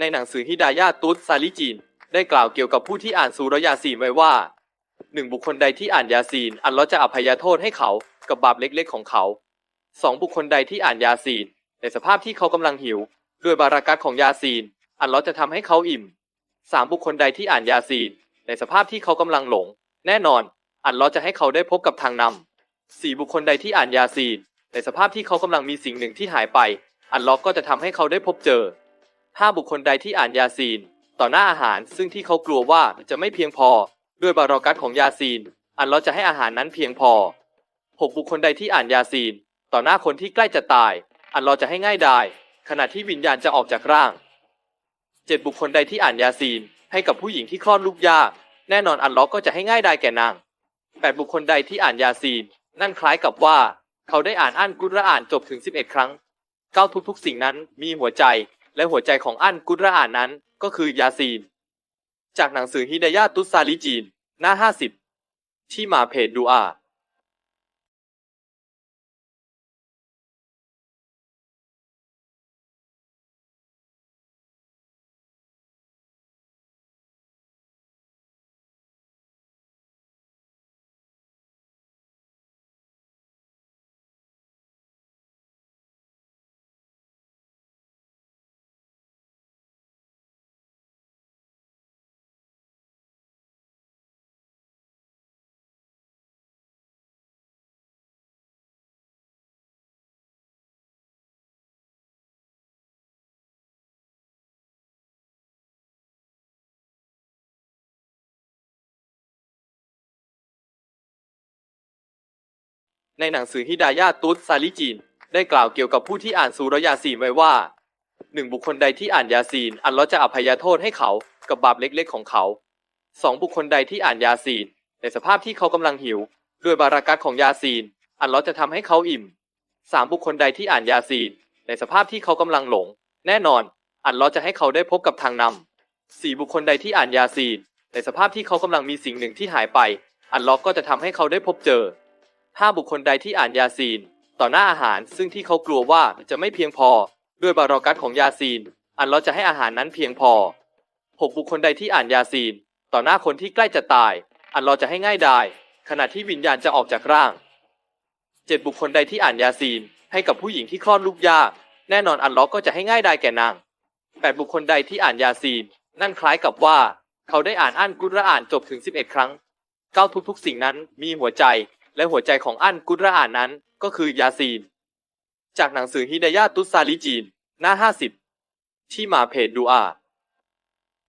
ในหนังสือฮิดายาตุสซาลิจีน ได้กล่าวเกี่ยวกับผู้ที่อ่านซูรยาซีนไว้ว่าหนึ่งบุคคลใดที่อ่านยาซีน อัลเลอฮ์จะอภัยโทษให้เขากับบาปเล็กๆของเขาสองบุคคลใดที่อ่านยาซีน ในสภาพที่เขากำลังหิว ด้วยบารากัตของยาซีน อัลเลอฮ์จะทำให้เขาอิ่มสามบุคคลใดที่อ่านยาซีน ในสภาพที่เขากำลังหลง แน่นอน อัลเลอฮ์จะให้เขาได้พบกับทางนำสี่บุคคลใดที่อ่านยาซีน ในสภาพที่เขากำลังมีสิ่งหนึ่งที่หายไป อัลเลอฮ์ก็จะทำให้เขาได้พบเจอ ห้าบุคคลใดที่อ่านยาซีน ต่อหน้าอาหารซึ่งที่เขากลัวว่าจะไม่เพียงพอ ด้วยบารอกัตของยาซีน อัลเลอฮ์จะให้อาหารนั้นเพียงพอหกบุคคลใดที่อ่านยาซีน ต่อหน้าคนที่ใกล้จะตาย อัลเลอฮ์จะให้ง่ายดายขณะที่วิญญาณจะออกจากร่างเจ็ดบุคคลใดที่อ่านยาซีน ให้กับผู้หญิงที่คลอดลูกยากแน่นอนอัลเลอฮ์ก็จะให้ง่ายดายแก่นางแปดบุคคลใดที่อ่านยาซีน นั่นคล้ายกับว่า เขาได้อ่านอันกุรอานจบถึง 11 ครั้ง เก้าทุกๆสิ่งนั้นมีหัวใจ และหัวใจของอั้นกุรอานนั้นก็คือยาซีน จากหนังสือฮิดายาตุสซาลิจีน หน้า 50 ที่มาเพจดูอา ในหนังสือฮิดายาตุสซาลิจีน ได้กล่าวเกี่ยวกับผู้ที่อ่านซูรยาซีนไว้ว่าหนึ่งบุคคลใดที่อ่านยาซีน อัลเลอฮ์จะอภัยโทษให้เขากับบาปเล็กๆของเขาสองบุคคลใดที่อ่านยาซีน ในสภาพที่เขากำลังหิว ด้วยบารากัตของยาซีน อัลเลอฮ์จะทำให้เขาอิ่มสามบุคคลใดที่อ่านยาซีน ในสภาพที่เขากำลังหลง แน่นอน อัลเลอฮ์จะให้เขาได้พบกับทางนำสี่บุคคลใดที่อ่านยาซีน ในสภาพที่เขากำลังมีสิ่งหนึ่งที่หายไป อัลเลอฮ์ก็จะทำให้เขาได้พบเจอ ห้าบุคคลใดที่อ่านยาซีน ต่อหน้าอาหารซึ่งที่เขากลัวว่าจะไม่เพียงพอ ด้วยบารอกัตของยาซีน อันเราจะให้อาหารนั้นเพียงพอหกบุคคลใดที่อ่านยาซีน ต่อหน้าคนที่ใกล้จะตาย อันเราจะให้ง่ายดายขณะที่วิญญาณจะออกจากร่างเจ็ดบุคคลใดที่อ่านยาซีน ให้กับผู้หญิงที่คลอดลูกยากแน่นอนอันเลอก็จะให้ง่ายดายแก่นางแปดบุคคลใดที่อ่านยาซีน นั่นคล้ายกับว่า เขาได้อ่านอันกุรอานจบถึง 11 ครั้ง เก้าทุกๆสิ่งนั้นมีหัวใจ และหัวใจของอั้นกุรอานนั้นก็คือยาซีน จากหนังสือฮิดายาตุสซาลิจีน หน้า 50 ที่มาเพจดูอา